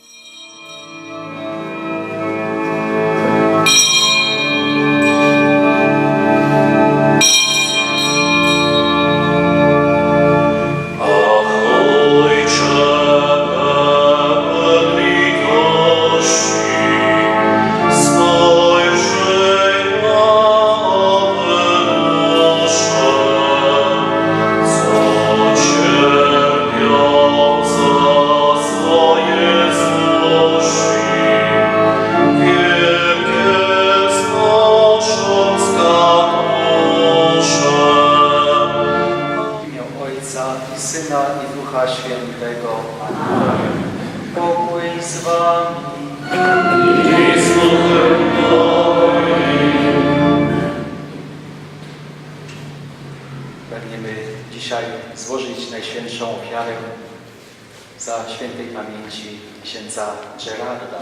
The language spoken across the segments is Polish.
you Pragniemy dzisiaj złożyć najświętszą ofiarę za świętej pamięci księdza Gerarda,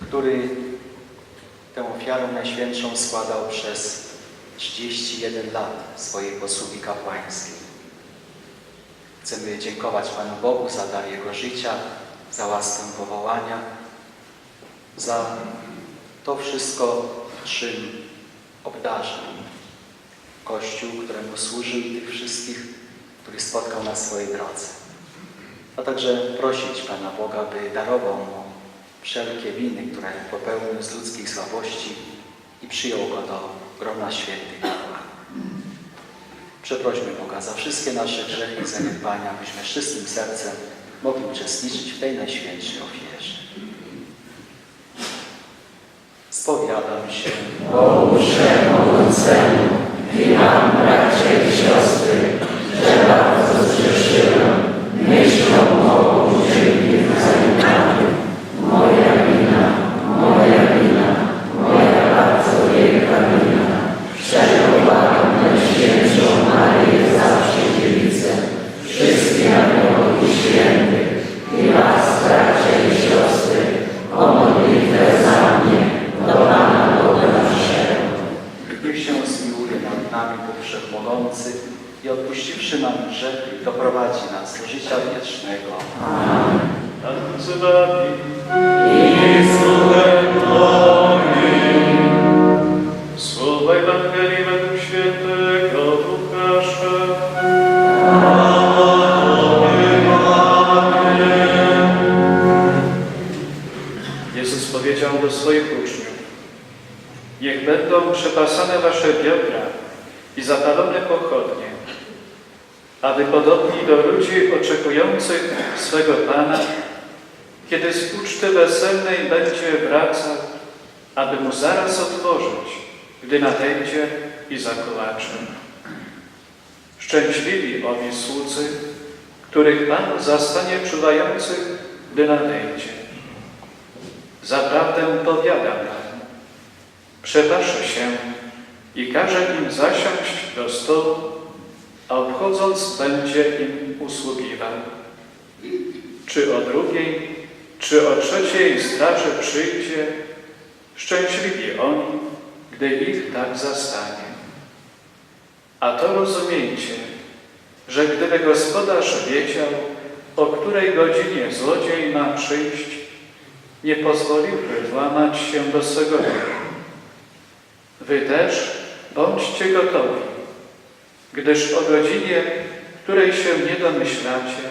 który tę ofiarę najświętszą składał przez 31 lat swojej posługi kapłańskiej. Chcemy dziękować Panu Bogu za dar Jego życia, za łaskę powołania, za to wszystko, czym obdarzył Kościół, któremu służył i tych wszystkich, których spotkał na swojej drodze. A także prosić Pana Boga, by darował mu wszelkie winy, które popełnił z ludzkich słabości i przyjął go do grona świętych. Przeprośmy Boga za wszystkie nasze grzechy i zaniedbania, byśmy z czystym sercem mogli uczestniczyć w tej najświętszej ofierze. Spowiadam się Niech powiedział do swoich uczniów: Niech będą przepasane wasze biodra i zapalone pochodnie, aby podobni do ludzi oczekujących swego Pana, kiedy z uczty weselnej będzie wracał, aby mu zaraz otworzyć, gdy nadejdzie i zakołacze. Szczęśliwi owi słudzy, których Pan zastanie czuwających, gdy nadejdzie. Zaprawdę powiadam wam, przepaszę się i każę im zasiąść do stołu, a obchodząc będzie im usługiwał. Czy o drugiej, czy o trzeciej straży przyjdzie, szczęśliwi oni, gdy ich tak zastanie. A to rozumiejcie, że gdyby gospodarz wiedział, o której godzinie złodziej ma przyjść, nie pozwoliłby włamać się do swego domu. Wy też bądźcie gotowi, gdyż o godzinie, której się nie domyślacie,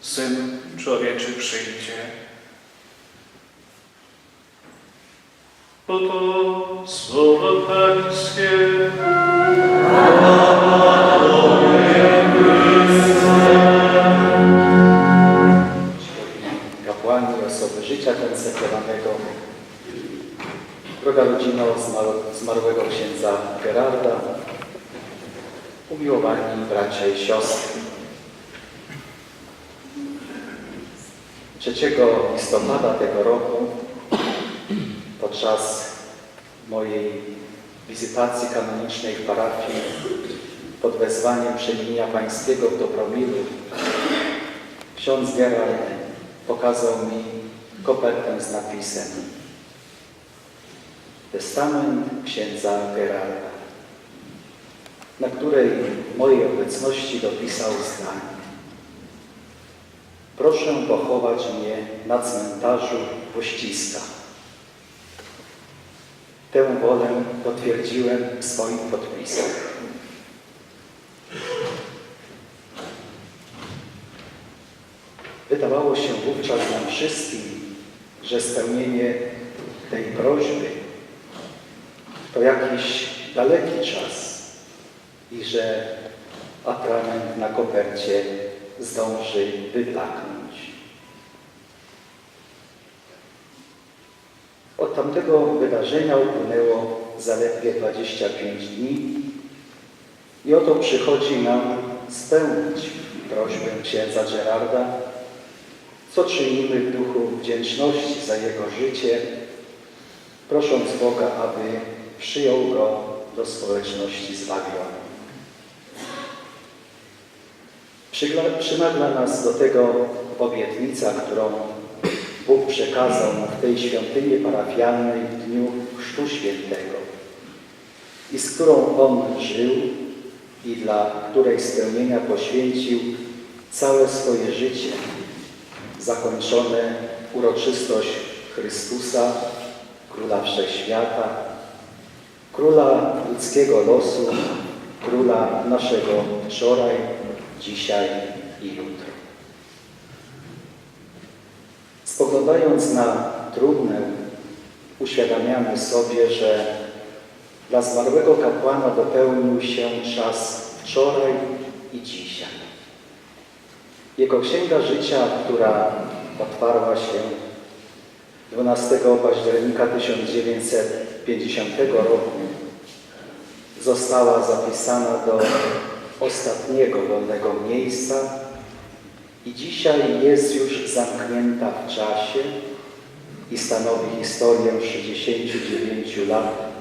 Syn Człowieczy przyjdzie. Oto słowo Pańskie. kapłani, konsekrowanego, droga rodzina zmarł- zmarłego księdza Gerarda, umiłowani bracia i siostry. 3 listopada tego roku podczas mojej wizytacji kanonicznej w parafii pod wezwaniem przemienienia pańskiego w Dobromilu ksiądz Gerard pokazał mi kopertę z napisem Testament księdza Gerarda, na której mojej obecności dopisał zdanie Proszę pochować mnie na cmentarzu Pościska. Tę wolę potwierdziłem swoim podpisach. Wydawało się wówczas nam wszystkim, że spełnienie tej prośby to jakiś daleki czas i że atrament na kopercie zdąży wyblaknąć. Od tamtego wydarzenia upłynęło zaledwie 25 dni i oto przychodzi nam spełnić prośbę księdza Gerarda, co czynimy w duchu wdzięczności za jego życie, prosząc Boga, aby przyjął go do społeczności zbawionej. Przynagla nas do tego obietnica, którą Bóg przekazał w tej świątyni parafialnej w dniu Chrztu Świętego i z którą on żył i dla której spełnienia poświęcił całe swoje życie, zakończone uroczystość Chrystusa, Króla Wszechświata, Króla ludzkiego losu, Króla naszego wczoraj, dzisiaj i jutro. Spoglądając na trumnę, uświadamiamy sobie, że dla zmarłego kapłana dopełnił się czas wczoraj i dzisiaj. Jego księga życia, która otwarła się 12 października 1950 roku, została zapisana do ostatniego wolnego miejsca i dzisiaj jest już zamknięta w czasie i stanowi historię 69 lat,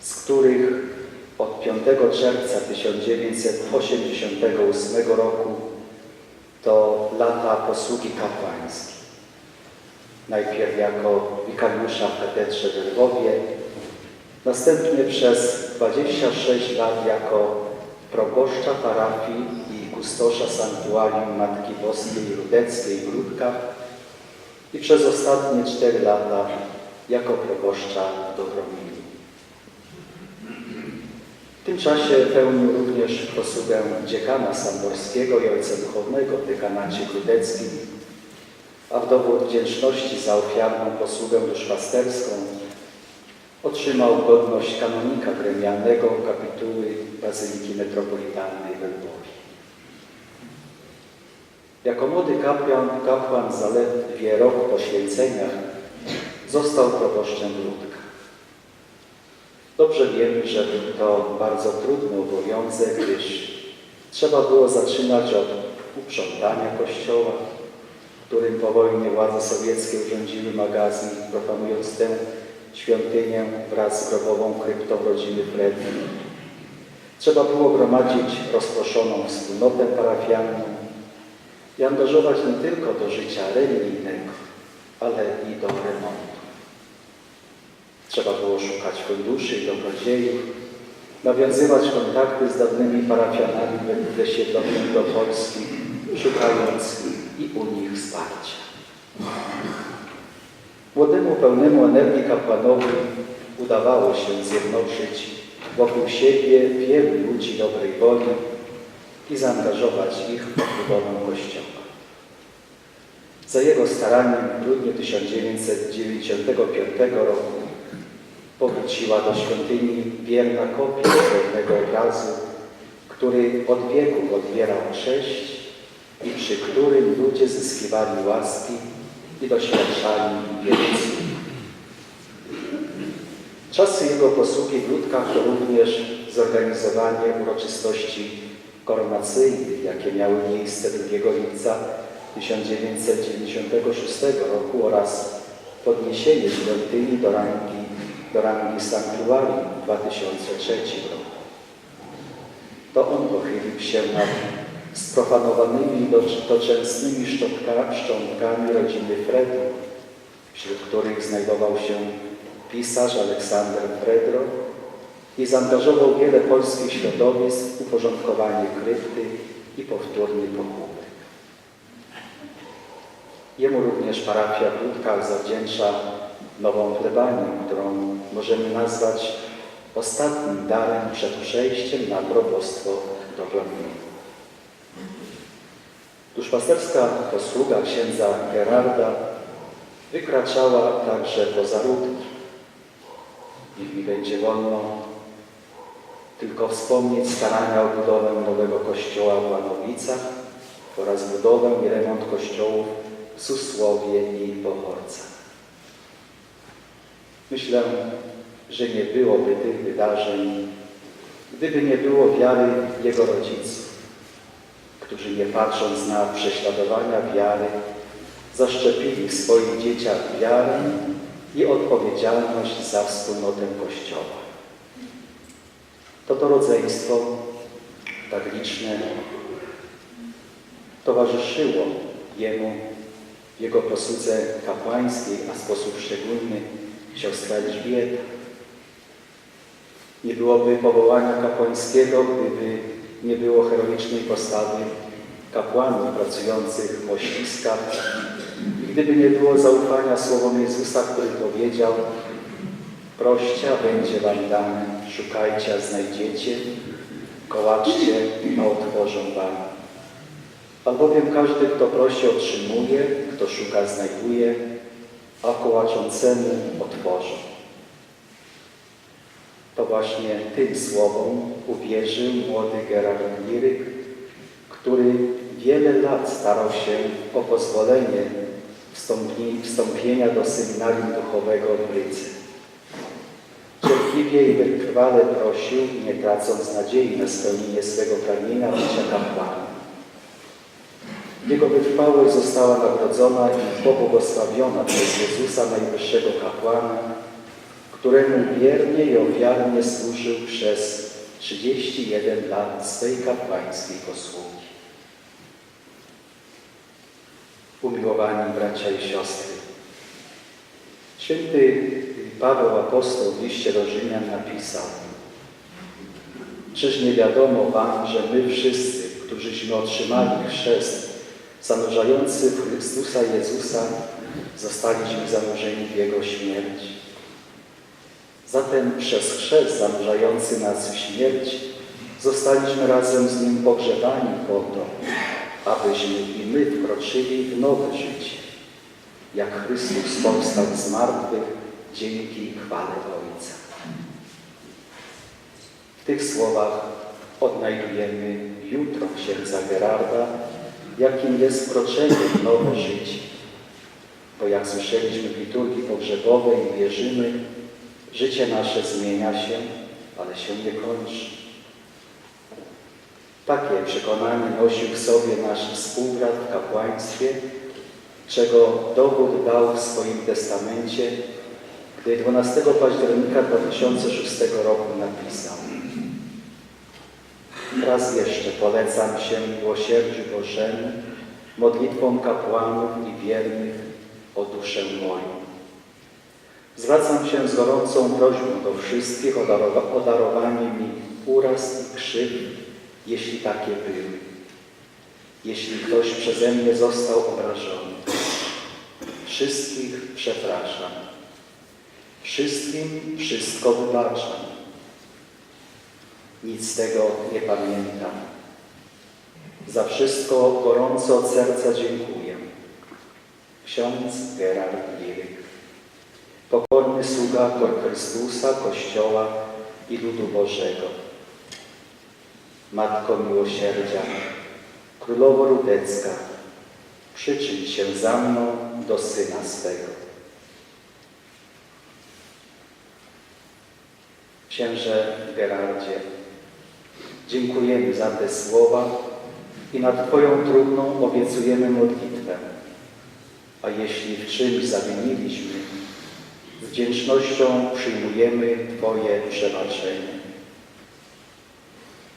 z których od 5 czerwca 1988 roku to lata posługi kapłańskiej. Najpierw jako wikariusza w katedrze w Lwowie, następnie przez 26 lat jako proboszcza parafii i kustosza sanktuarium Matki Boskiej Rudeckiej w Rudkach i przez ostatnie 4 lata jako proboszcza w Dobromili. Tym czasie pełnił również posługę dziekana samborskiego i ojca duchownego w dekanacie grudeckim, a w dowód wdzięczności za ofiarną posługę duszpasterską otrzymał godność kanonika gremialnego kapituły Bazyliki Metropolitalnej w Lwowie. Jako młody kapłan, kapłan zaledwie rok po święceniach został proboszczem Ludka. Dobrze wiemy, że był to bardzo trudny obowiązek, gdyż trzeba było zaczynać od uprzątania kościoła, w którym po wojnie władze sowieckie urządziły magazyn, profanując tę świątynię wraz z grobową kryptą rodziny Fredny. Trzeba było gromadzić rozproszoną wspólnotę parafialną i angażować nie tylko do życia religijnego, ale i do remontu. Trzeba było szukać funduszy i dobrodziejów, nawiązywać kontakty z dawnymi parafianami wysiedlonymi do Polski, szukając i u nich wsparcia. Młodemu, pełnemu energii kapłanowi udawało się zjednoczyć wokół siebie wielu ludzi dobrej woli i zaangażować ich w budowę Kościoła. Za jego staraniem w grudniu 1995 roku powróciła do świątyni wierna kopia słownego obrazu, który od wieków odbierał cześć i przy którym ludzie zyskiwali łaski i doświadczali wielu cudów. Czasy jego posługi w Ludkach to również zorganizowanie uroczystości koronacyjnych, jakie miały miejsce 2 lipca 1996 roku oraz podniesienie świątyni do rangi, do rangi sanktuarium w 2003 roku. To on pochylił się nad sprofanowanymi do- doczesnymi szczątka, szczątkami rodziny Fredu, wśród których znajdował się pisarz Aleksander Fredro i zaangażował wiele polskich środowisk w uporządkowanie krypty i powtórny pochówek. Jemu również parafia w Ludkach zawdzięcza nową plebanię, którą możemy nazwać ostatnim darem przed przejściem na probostwo do Glominu. Duszpasterska posługa księdza Gerarda wykraczała także poza Ludki. Niech mi będzie wolno tylko wspomnieć starania o budowę nowego kościoła w Łanowicach oraz budowę i remont kościołów w Susłowie i Pochorcach. Myślę, że nie byłoby tych wydarzeń, gdyby nie było wiary jego rodziców, którzy nie patrząc na prześladowania wiary, zaszczepili w swoich dzieciach wiarę i odpowiedzialność za wspólnotę Kościoła. To to rodzeństwo, tak liczne, towarzyszyło jemu w jego posłudze kapłańskiej, a w sposób szczególny siostra Elżbieta. Nie byłoby powołania kapłańskiego, gdyby nie było heroicznej postawy kapłanów pracujących w mościskach, i gdyby nie było zaufania słowom Jezusa, który powiedział proście, a będzie wam dane, szukajcie, a znajdziecie, kołaczcie, a otworzą wam. Albowiem każdy, kto prosi, otrzymuje, kto szuka, znajduje, a kołaczącemu otworzą. To właśnie tym słowom uwierzył młody Gerard Liryk, który wiele lat starał się o pozwolenie wstąpi- wstąpienia do seminarium duchowego w Ryce. Cierpliwie i wytrwale prosił, nie tracąc nadziei na spełnienie swego pragnienia bycia kapłanem. Jego wytrwałość została nagrodzona i pobłogosławiona przez Jezusa Najwyższego Kapłana, któremu wiernie i ofiarnie służył przez 31 lat swej kapłańskiej posługi. Umiłowani bracia i siostry, święty Paweł Apostoł w liście do Rzymian napisał Czyż nie wiadomo Wam, że my wszyscy, którzyśmy otrzymali chrzest zanurzający w Chrystusa Jezusa, zostaliśmy zanurzeni w Jego śmierć. Zatem przez chrzest zanurzający nas w śmierć zostaliśmy razem z Nim pogrzebani po to, abyśmy i my wkroczyli w nowe życie, jak Chrystus powstał z martwych dzięki chwale Ojca. W tych słowach odnajdujemy jutro księdza Gerarda, jakim jest wkroczenie w nowe życie. Bo jak słyszeliśmy w liturgii pogrzebowej wierzymy, życie nasze zmienia się, ale się nie kończy. Takie przekonanie nosił w sobie nasz współbrat w kapłaństwie, czego dowód dał w swoim testamencie, gdy 12 października 2006 roku napisał Raz jeszcze polecam się miłosierdziu Bożemu, modlitwą kapłanów i wiernych o duszę moją. Zwracam się z gorącą prośbą do wszystkich o, darowa- o darowanie mi uraz i krzywd, jeśli takie były. Jeśli ktoś przeze mnie został obrażony. Wszystkich przepraszam. Wszystkim wszystko wybaczam. Nic z tego nie pamiętam. Za wszystko gorąco od serca dziękuję. Ksiądz Gerard Liryk. Sługa Chrystusa, Kościoła i ludu Bożego. Matko Miłosierdzia, Królowo Rudecka, przyczyń się za mną do Syna swego. Księże Gerardzie, dziękujemy za te słowa i nad Twoją trudną obiecujemy modlitwę. A jeśli w czymś zawiniliśmy, wdzięcznością przyjmujemy Twoje przebaczenie.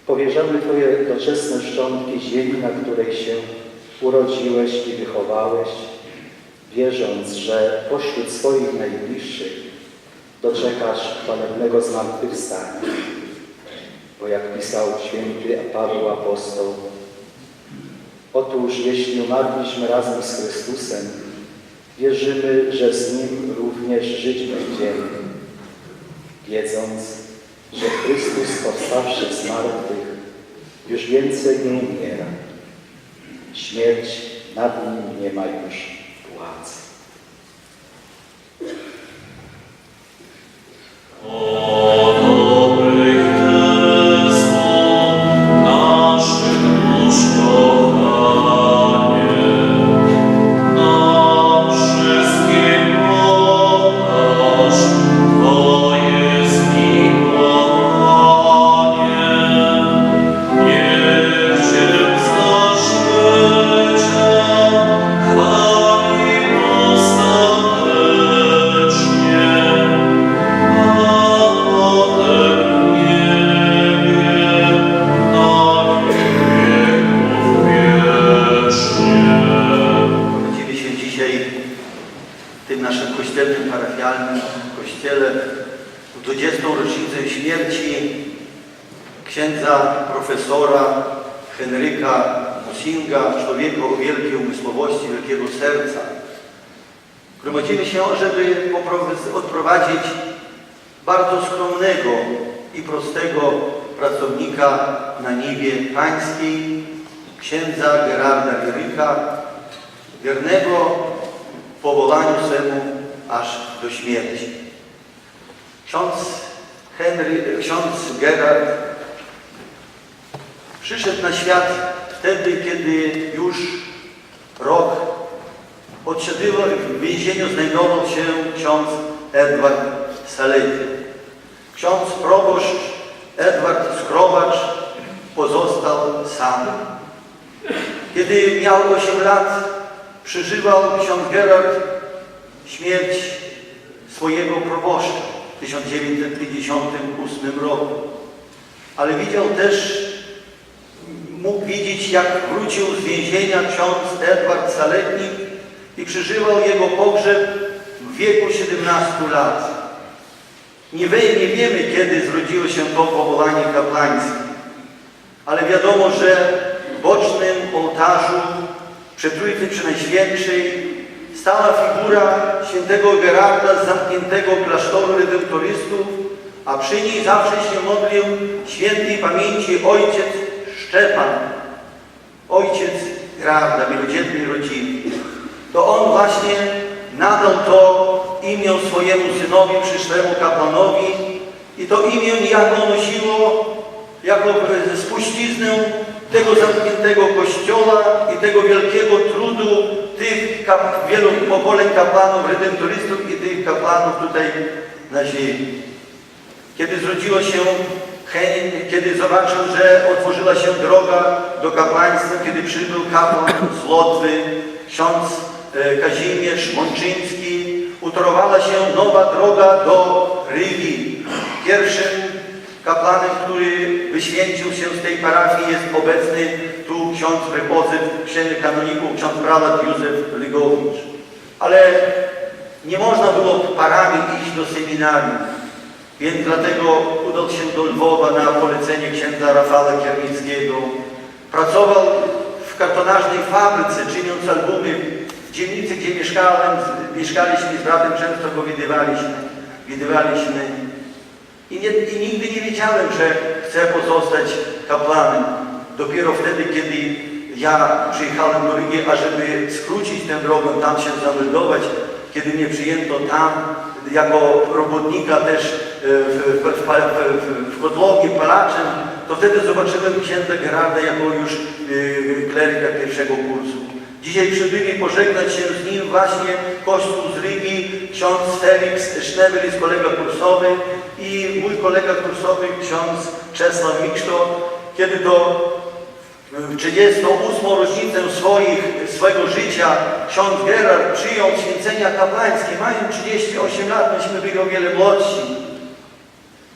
Powierzamy Twoje doczesne szczątki ziemi, na której się urodziłeś i wychowałeś, wierząc, że pośród swoich najbliższych doczekasz chwalebnego zmartwychwstania. Bo jak pisał święty Paweł Apostoł, otóż jeśli umarliśmy razem z Chrystusem, Wierzymy, że z Nim również żyć będziemy, wiedząc, że Chrystus powstawszy z martwych już więcej nie umiera. Śmierć nad Nim nie ma już władzy. Człowieka o wielkiej umysłowości, wielkiego serca. Gromadzimy się, żeby odprowadzić bardzo skromnego i prostego pracownika na niwie pańskiej, księdza Gerarda Jeryka, wiernego powołaniu swemu aż do śmierci. Ksiądz, Henry, ksiądz Gerard przyszedł na świat wtedy, kiedy już rok odsiadywał w więzieniu znajdował się ksiądz Edward Salety. Ksiądz proboszcz Edward Skrowacz pozostał sam. Kiedy miał 8 lat, przeżywał ksiądz Gerard śmierć swojego proboszcza w 1958 roku. Ale widział też, mógł widzieć, jak wrócił z więzienia ksiądz Edward Saletnik i przeżywał jego pogrzeb w wieku 17 lat. Nie, wie, nie wiemy, kiedy zrodziło się to powołanie kapłańskie, ale wiadomo, że w bocznym ołtarzu przy Trójcy Przenajświętszej stała figura świętego Gerarda z zamkniętego klasztoru redemptorystów, a przy niej zawsze się modlił świętej pamięci ojciec Szczepan, ojciec Gerarda, wielodzietnej rodziny. To on właśnie nadał to imię swojemu synowi, przyszłemu kapłanowi i to imię niejako nosiło jako spuściznę tego zamkniętego kościoła i tego wielkiego trudu tych kap, wielu pokoleń kapłanów, redemptorystów i tych kapłanów tutaj na ziemi. Kiedy zrodziło się kiedy zobaczył, że otworzyła się droga do kapłaństwa, kiedy przybył kapłan z Lotwy, ksiądz e, Kazimierz Mączyński, utorowała się nowa droga do Rygi. Pierwszym kapłanem, który wyświęcił się z tej parafii jest obecny tu ksiądz prepozyt księży kanoników, ksiądz prałat Józef Lygowicz. Ale nie można było parami iść do seminarium. Więc dlatego udał się do Lwowa na polecenie księdza Rafała Kiernickiego. Pracował w kartonażnej fabryce, czyniąc albumy w dzielnicy, gdzie mieszkałem, mieszkaliśmy z bratem, często go widywaliśmy. widywaliśmy. I, nie, I nigdy nie wiedziałem, że chcę pozostać kapłanem. Dopiero wtedy, kiedy ja przyjechałem do Rygi, ażeby skrócić tę drogę, tam się zameldować, kiedy mnie przyjęto tam, jako robotnika też e, w, w, w, w, w palaczem, to wtedy zobaczyłem księdza Gerarda jako już e, kleryka pierwszego kursu. Dzisiaj przybyli pożegnać się z nim właśnie Kościół z Rygi, ksiądz Felix Sznebel, kolega kursowy i mój kolega kursowy, ksiądz Czesław Mikszto, kiedy to 38. rocznicę swoich, swego życia ksiądz Gerard przyjął święcenia kapłańskie, mając 38 lat, myśmy byli o wiele młodsi.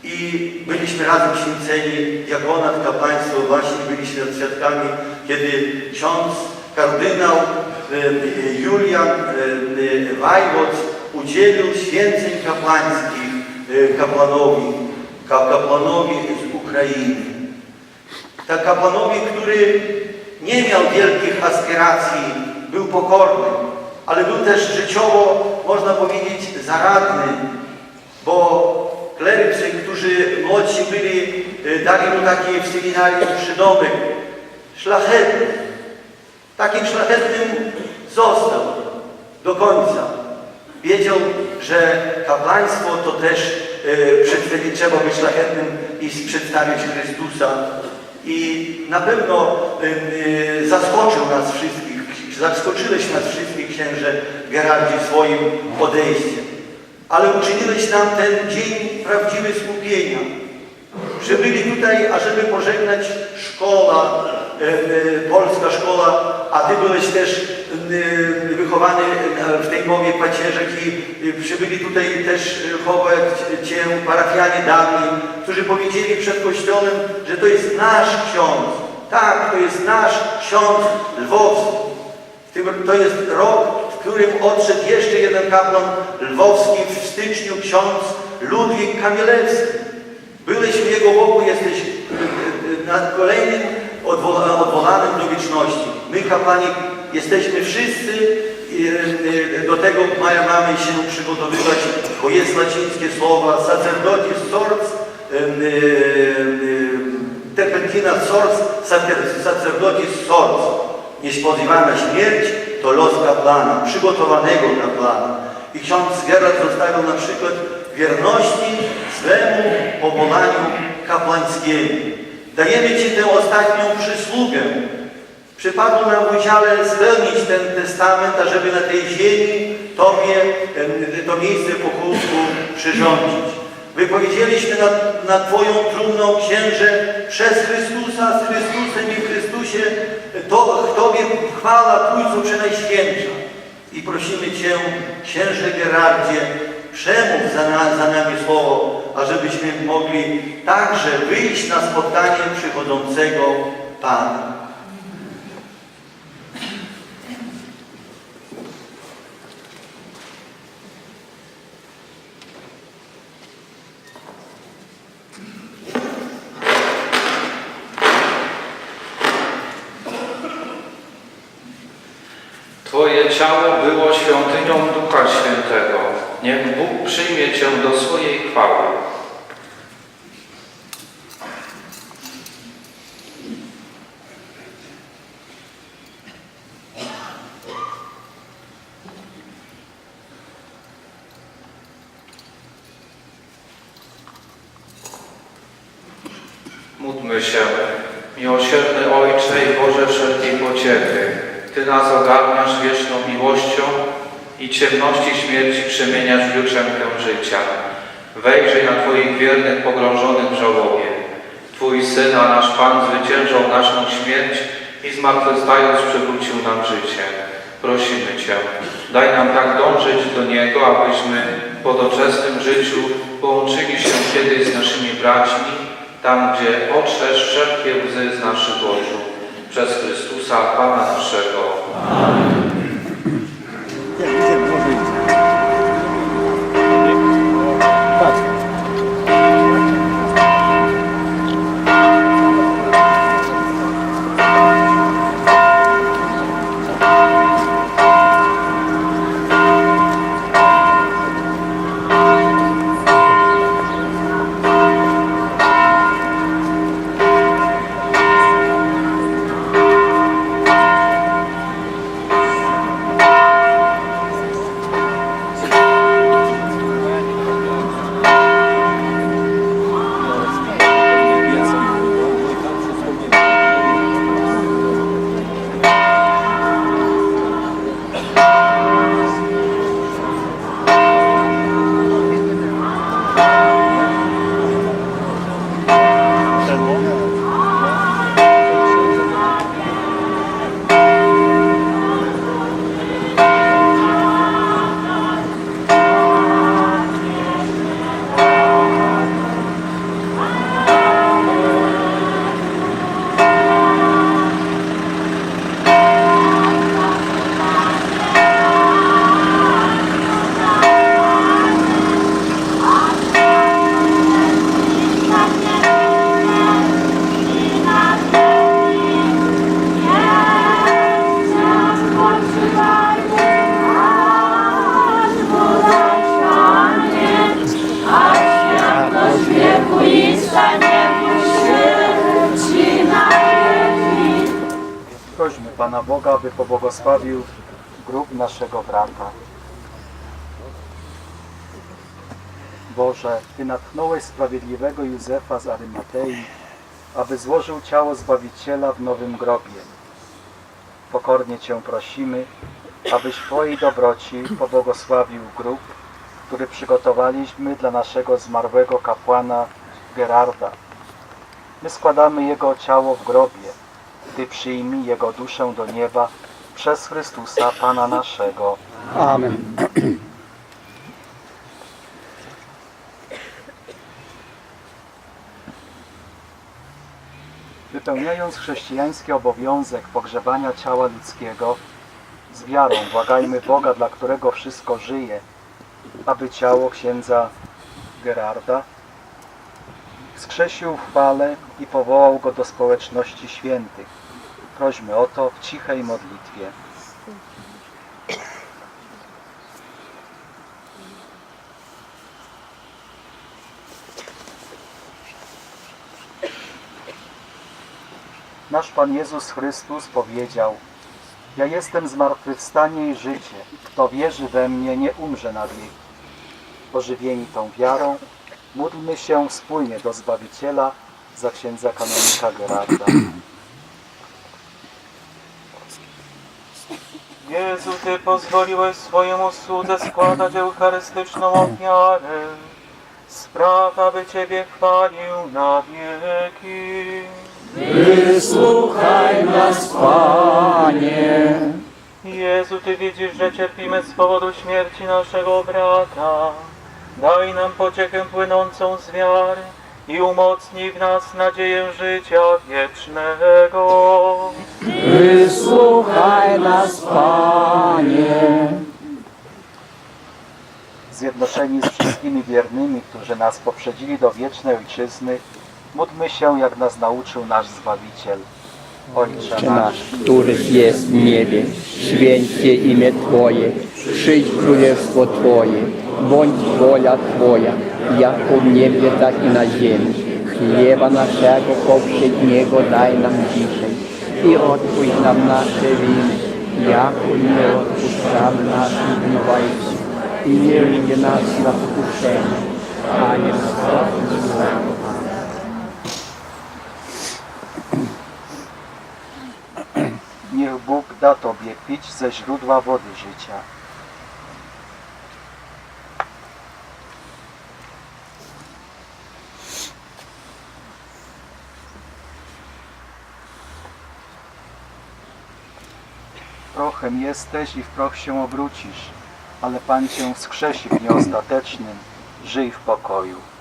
I byliśmy razem święceni nad kapłaństwo, właśnie byliśmy świadkami, kiedy ksiądz kardynał e, Julian e, Wajwoc udzielił święceń kapłańskich e, kapłanowi, ka- kapłanowi z Ukrainy. Tak kapłanowi, który nie miał wielkich aspiracji, był pokorny, ale był też życiowo, można powiedzieć, zaradny, bo klerycy, którzy młodsi byli, e, dali mu taki w seminarium przydomek szlachetny. Takim szlachetnym został do końca. Wiedział, że kapłaństwo to też e, trzeba być szlachetnym i przedstawić Chrystusa. I na pewno e, e, zaskoczył nas wszystkich, zaskoczyłeś nas wszystkich księże Gerardzie swoim odejściem. Ale uczyniłeś nam ten dzień prawdziwy skupienia że byli tutaj, ażeby pożegnać szkoła, e, polska szkoła, a Ty byłeś też wychowany w tej mowie pacierzek i e, przybyli tutaj też chować Cię parafianie dawni, którzy powiedzieli przed Kościołem, że to jest nasz ksiądz. Tak, to jest nasz ksiądz lwowski. To jest rok, w którym odszedł jeszcze jeden kapłan lwowski w styczniu, ksiądz Ludwik Kamielewski. Byłeś w Jego boku, jesteś y, y, na kolejnym odwolanym do wieczności. My, kapłani, jesteśmy wszyscy y, do tego mamy się przygotowywać, bo jest łacińskie słowa sacerdotis sorts, y, y, terpentina sorts, sacer- sacerdotis sorts. Niespodziewana śmierć to los kapłana, przygotowanego kapłana. I ksiądz Gerard zostawił na przykład wierności swemu powołaniu kapłańskiemu. Dajemy Ci tę ostatnią przysługę. Przypadło nam udziale spełnić ten testament, ażeby na tej ziemi Tobie to miejsce pochówku przyrządzić. Wypowiedzieliśmy nad, nad Twoją trumną księże przez Chrystusa, z Chrystusem i w Chrystusie, to Tobie chwała Trójcu Przenajświętsza. I prosimy Cię, księże Gerardzie, przemów za, na, za nami słowo, ażebyśmy mogli także wyjść na spotkanie przychodzącego Pana. Ciało było świątynią Ducha Świętego. Niech Bóg przyjmie Cię do swojej chwały. Módlmy się. Miłosierny Ojcze i Boże wszelkiej pociechy, Ty nas ogarniasz wieczną miłością i ciemności śmierci przemieniasz w jutrzenkę życia. Wejrzyj na Twoich wiernych pogrążonych w żałobie. Twój Syn, a nasz Pan zwyciężał naszą śmierć i zmartwychwstając przywrócił nam życie. Prosimy Daj nam tak dążyć do Niego, abyśmy w podoczesnym życiu połączyli się kiedyś z naszymi braćmi, tam gdzie otrzesz wszelkie łzy z naszych oczu. Przez Chrystusa, Pana naszego. Boga, by pobłogosławił grób naszego brata. Boże, Ty natchnąłeś sprawiedliwego Józefa z Arymatei, aby złożył ciało Zbawiciela w nowym grobie. Pokornie Cię prosimy, abyś Twojej dobroci pobłogosławił grób, który przygotowaliśmy dla naszego zmarłego kapłana Gerarda. My składamy Jego ciało w grobie. Ty przyjmij Jego duszę do nieba przez Chrystusa Pana naszego. Amen. Wypełniając chrześcijański obowiązek pogrzebania ciała ludzkiego, z wiarą błagajmy Boga, dla którego wszystko żyje, aby ciało księdza Gerarda skrzesił w chwale i powołał go do społeczności świętych. Prośmy o to w cichej modlitwie. Nasz Pan Jezus Chrystus powiedział Ja jestem zmartwychwstanie i życie. Kto wierzy we mnie, nie umrze na wieki. Ożywieni tą wiarą, módlmy się wspólnie do Zbawiciela za księdza kanonika Gerarda. Jezu, Ty pozwoliłeś swojemu słudze składać eucharystyczną ofiarę. Spraw, aby Ciebie chwalił na wieki. Wysłuchaj nas, Panie. Jezu, Ty widzisz, że cierpimy z powodu śmierci naszego brata. Daj nam pociechę płynącą z wiary i umocnij w nas nadzieję życia wiecznego. Wysłuchaj nas, Panie. Zjednoczeni z wszystkimi wiernymi, którzy nas poprzedzili do wiecznej Ojczyzny, módlmy się, jak nas nauczył nasz Zbawiciel. Ojcze nasz, któryś jest w niebie, święć się imię Twoje, przyjdź królestwo Twoje, bądź wola Twoja, jako w niebie, tak i na ziemi. Chleba naszego powszedniego daj nam dzisiaj i odpuść nam nasze winy, jako i my odpuszczamy naszym winowajcom. I nie wiedzie nas na pokuszenie, Panie nas złego. niech Bóg da Tobie pić ze źródła wody życia. Prochem jesteś i w proch się obrócisz, ale Pan Cię wskrzesi w dniu ostatecznym. Żyj w pokoju.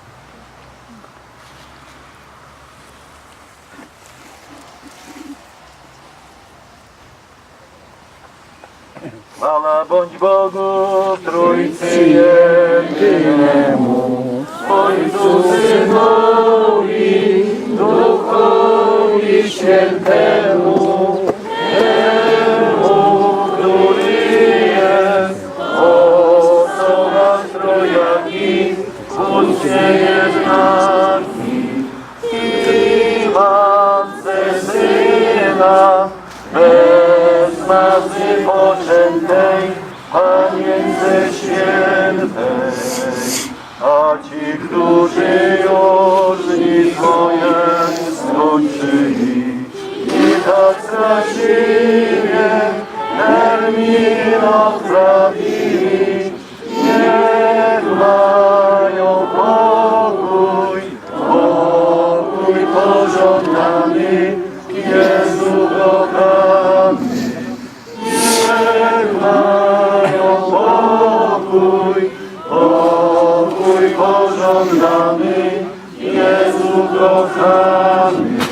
Bądź Bogu Trójcy Jedynemu, Ojcu, Synowi, Duchowi Świętemu, Temu, który jest osoba Trojaki, istnieje z nami. I Matce Syna, A ci, którzy już dni swoje skończyli i tak straciliwie termin до.